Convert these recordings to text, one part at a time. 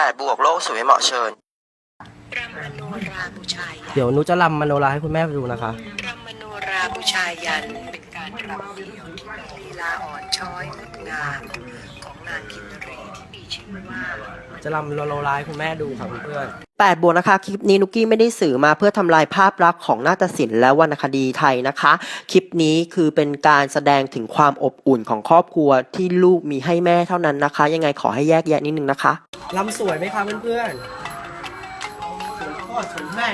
8 บวกโลกสวยเหมาะเชิญรำมโนราบูชายันเดี๋ยวหนูจะรำมโนราให้คุณแม่ดูนะคะ รำมโนราบูชายันเป็นการรำเดี่ยวที่มีลีลาอ่อนช้อยงดงามของนางกินรีที่มีชื่อว่า จะรำมโนราให้คุณแม่ดูค่ะเพื่อนแปดบวกนะคะคลิปนี้นุกกี้ไม่ได้สื่อมาเพื่อทำลายภาพลักษณ์ของนาฏศิลป์และวรรณคดีไทยนะคะ คลิปนี้คือเป็นการแสดงถึงความอบอุ่นของครอบครัวที่ลูกมีให้แม่เท่านั้นนะคะ ยังไงขอให้แยกแยะนิดนึงนะคะ ๆรำสวยไหมคะเพื่อนๆสวยพ่อสวยแม่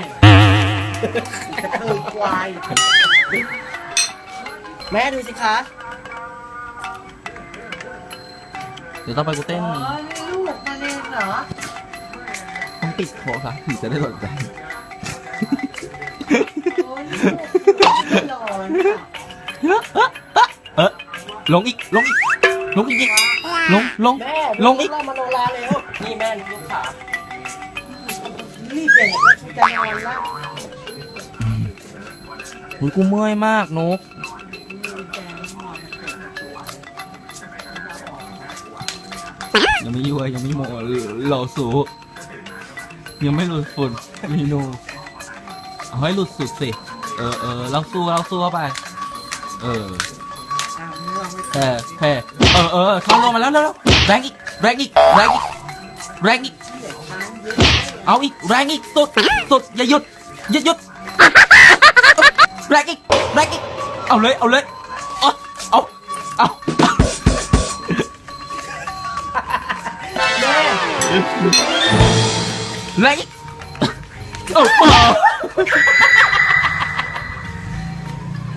เธอควายแม่ดูสิคะ เดี๋ยวต้องไปกูเต้นลูกมาเล่นเหรอ ต้องปิดโทรครับถึงจะได้สนใจเออลงอีก ลงอีก ลงอีกอีกลงลง แม่ลงอีกรำมโนราเร็ว นี่แม่ลูกขารีบเปลี่ยนแล้วจะนอนแล้วหุยกูเมื่อยมากนกยังไม่ยั่วยังไม่โมเหล่าสูยังไม่หลุดฝุ่นมีนูเอาให้หลุดสุดสิ เออเออเราสู้เราสู้เข้าไป เออแพ้แพ้เออเออเข้าลงมาแล้วแล้วแล้วแรงอีกแรงอีกแรงอีก แรงอีก เอาอีกแรงอีกสุดสุดอย่าหยุดอย่าหยุดแรงอีกแรงอีกเอาเลยเอาเลยเอาเอาเอาแรงอีกเอาเอา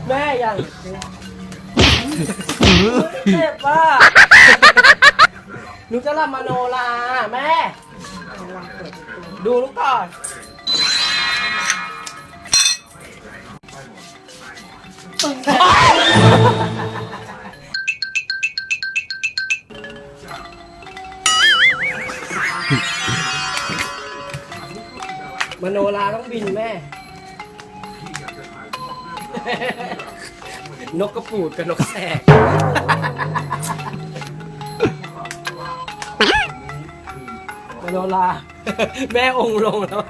แม่ยังเจ็บว่ะ หนูจะรำมโนราแม่ ดูลูกก่อนมโนราต้องบินแม่ นกกระปูดกับนกแสก โนราแม่องค์ลงแล้ว